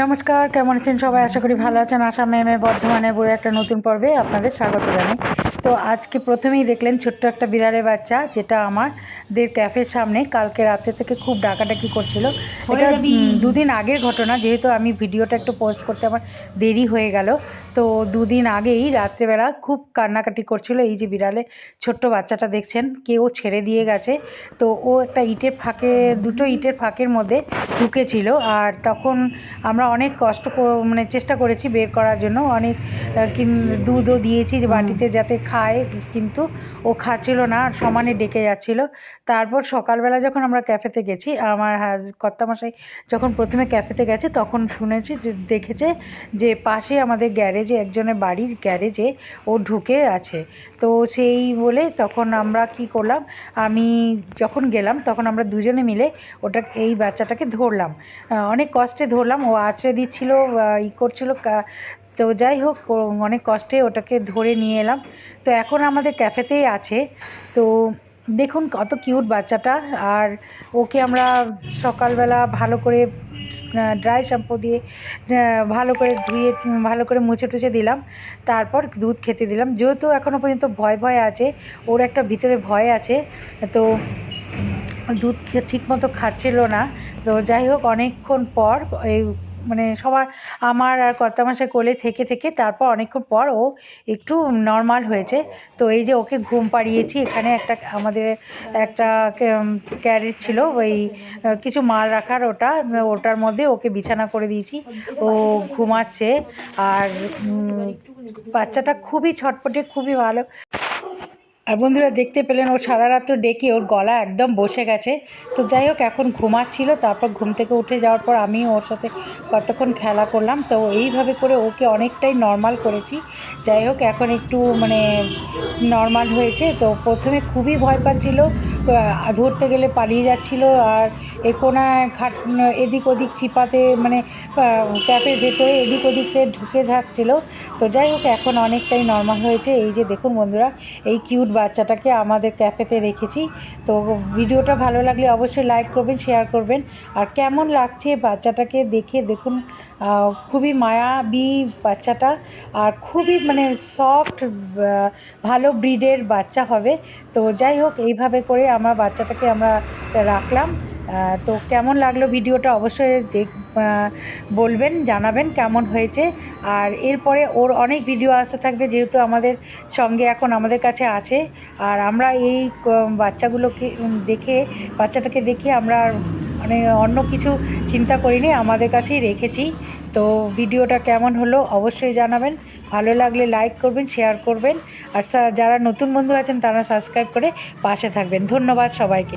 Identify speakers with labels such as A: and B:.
A: নমস্কার কেমন আছেন সবাই? আশা করি ভালো আছেন। আশা মেমে বর্ধমানে বই একটা নতুন পর্বে আপনাদের স্বাগত জানাই। তো আজকে প্রথমেই দেখলেন ছোট্ট একটা বিড়ালের বাচ্চা যেটা আমাদের ক্যাফের সামনে কালকে রাতে থেকে খুব ডাকাডাকি করছিল। এটা দুদিন আগের ঘটনা যেহেতু আমি ভিডিওটা একটু পোস্ট করতে আমার দেরি হয়ে গেল। তো দুদিন আগেই রাত্রেবেলা খুব কান্নাকাটি করছিল এই যে বিড়ালে। ছোট্ট বাচ্চাটা দেখছেন কেউ ছেড়ে দিয়ে গেছে। তো ও একটা ইটের ফাঁকে দুটো ইটের ফাঁকের মধ্যে ঢুকেছিল। আর তখন আমরা অনেক কষ্ট মানে চেষ্টা করেছি বের করার জন্য। অনেক দুধও দিয়েছি যে বাটিতে যাতে খায় কিন্তু ও খাচ্ছিল না আর সমানে ডেকে যাচ্ছিল। তারপর সকালবেলা যখন আমরা ক্যাফেতে গেছি আমার হাজ কর্তামশাই যখন প্রথমে ক্যাফেতে গেছে তখন শুনেছি যে দেখেছে যে পাশে আমাদের গ্যারেজে একজনের বাড়ির গ্যারেজে ও ঢুকে আছে। তো সেই বলে তখন আমরা কি করলাম আমি যখন গেলাম তখন আমরা দুজনে মিলে ওটা এই বাচ্চাটাকে ধরলাম। অনেক কষ্টে ধরলাম। ও আছড়ে দিচ্ছিল ই করছিল তো যাই হোক অনেক কষ্টে ওটাকে ধরে নিয়ে এলাম। তো এখন আমাদের ক্যাফেতেই আছে। তো দেখুন কত কিউট বাচ্চাটা। আর ওকে আমরা সকালবেলা ভালো করে ড্রাই শ্যাম্পু দিয়ে ভালো করে ধুয়ে, ভালো করে মুছে টুছে দিলাম। তারপর দুধ খেতে দিলাম। যেহেতু এখনও পর্যন্ত ভয় ভয় আছে, ওর একটা ভিতরে ভয় আছে, তো দুধ ঠিকমতো খাচ্ছিল না। তো যাই হোক, অনেকক্ষণ পর এই মানে সবার, আমার আর কর্তামাসের কোলে থেকে থেকে তারপর অনেকক্ষণ পর ও একটু নর্মাল হয়েছে। তো এই যে ওকে ঘুম পাড়িয়েছি, এখানে একটা আমাদের একটা ক্যারেট ছিল, ওই কিছু মাল রাখার ওটা, ওটার মধ্যে ওকে বিছানা করে দিয়েছি। ও ঘুমাচ্ছে আর বাচ্চাটা খুবই ছটপটে, খুবই ভালো। আর বন্ধুরা দেখতে পেলেন, ও সারা রাত্র ডেকে ওর গলা একদম বসে গেছে। তো যাই হোক, এখন ঘুমাচ্ছিল, তারপর ঘুম থেকে উঠে যাওয়ার পর আমি ওর সাথে কতক্ষণ খেলা করলাম। তো এইভাবে করে ওকে অনেকটাই নর্মাল করেছি। যাই হোক, এখন একটু মানে নর্মাল হয়েছে। তো প্রথমে খুবই ভয় পাচ্ছিল ধরতে গেলে পালিয়ে যাচ্ছিল। আর এ কোনায় খাট, এদিক ওদিক চিপাতে মানে ক্যাপের ভেতরে এদিক ওদিকে ঢুকে থাকছিল। তো যাই হোক, এখন অনেকটাই নর্মাল হয়েছে। এই যে দেখুন বন্ধুরা, এই কিউট বাচ্চাটাকে আমাদের ক্যাফেতে রেখেছি। তো ভিডিওটা ভালো লাগলে অবশ্যই লাইক করবেন, শেয়ার করবেন। আর কেমন লাগছে বাচ্চাটাকে দেখে? দেখুন খুবই মায়াবী বাচ্চাটা। আর খুবই মানে সফট ভালো ব্রিডের বাচ্চা হবে। তো যাই হোক, এইভাবে করে আমরা বাচ্চাটাকে আমরা রাখলাম। তো কেমন লাগল ভিডিওটা অবশ্যই দেখ বলবেন, জানাবেন কেমন হয়েছে। আর এরপরে ওর অনেক ভিডিও আসতে থাকবে, যেহেতু আমাদের সঙ্গে এখন আমাদের কাছে আছে। আর আমরা এই বাচ্চাগুলোকে দেখে, বাচ্চাটাকে দেখে আমরা মানে অন্য কিছু চিন্তা করিনি, আমাদের কাছেই রেখেছি। তো ভিডিওটা কেমন হলো অবশ্যই জানাবেন। ভালো লাগলে লাইক করবেন শেয়ার করবেন। আর যারা নতুন বন্ধু আছেন, তারা সাবস্ক্রাইব করে পাশে থাকবেন। ধন্যবাদ সবাইকে।